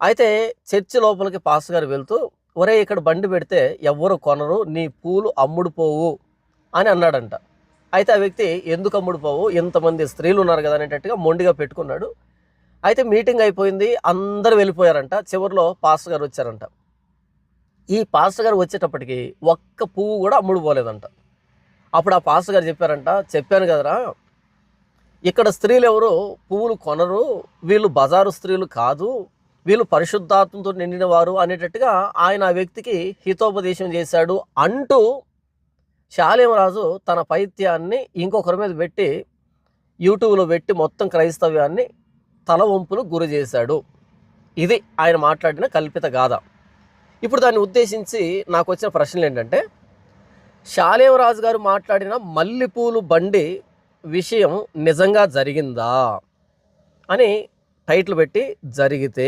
అయితే చర్చి లోపలికి పాస్ గారు వెళ్తూ ఒరే ఇక్కడ బండి పెడితే ఎవ్వరు కొనరు నీ పూలు అమ్ముడు పోవు అని అన్నాడంట. అయితే ఆ వ్యక్తి ఎందుకు అమ్ముడు పోవు? ఇంతమంది స్త్రీలు ఉన్నారు కదా అనేటట్టుగా మొండిగా పెట్టుకున్నాడు. అయితే మీటింగ్ అయిపోయింది అందరు వెళ్ళిపోయారంట. చివరిలో పాస్టర్ గారు వచ్చారంట. ఈ పాస్టర్ గారు వచ్చేటప్పటికి ఒక్క పువ్వు కూడా అమ్ముడు పోలేదంట. అప్పుడు ఆ పాస్టర్ గారు చెప్పారంట చెప్పాను కదరా ఇక్కడ స్త్రీలు ఎవరు పువ్వులు కొనరు వీళ్ళు బజారు స్త్రీలు కాదు వీళ్ళు పరిశుద్ధాత్మతో నిండిన వారు అనేటట్టుగా ఆయన ఆ వ్యక్తికి హితోపదేశం చేశాడు అంటూ శాలేమరాజు తన పైత్యాన్ని ఇంకొకరి మీద పెట్టి యూట్యూబ్లో పెట్టి మొత్తం క్రైస్తవ్యాన్ని తల వంపులు గురి చేశాడు. ఇది ఆయన మాట్లాడిన కల్పిత గాథ. ఇప్పుడు దాన్ని ఉద్దేశించి నాకు వచ్చిన ప్రశ్నలు ఏంటంటే శాలేమరాజు గారు మాట్లాడిన మల్లెపూలు బండి విషయం నిజంగా జరిగిందా అని టైటిల్ పెట్టి జరిగితే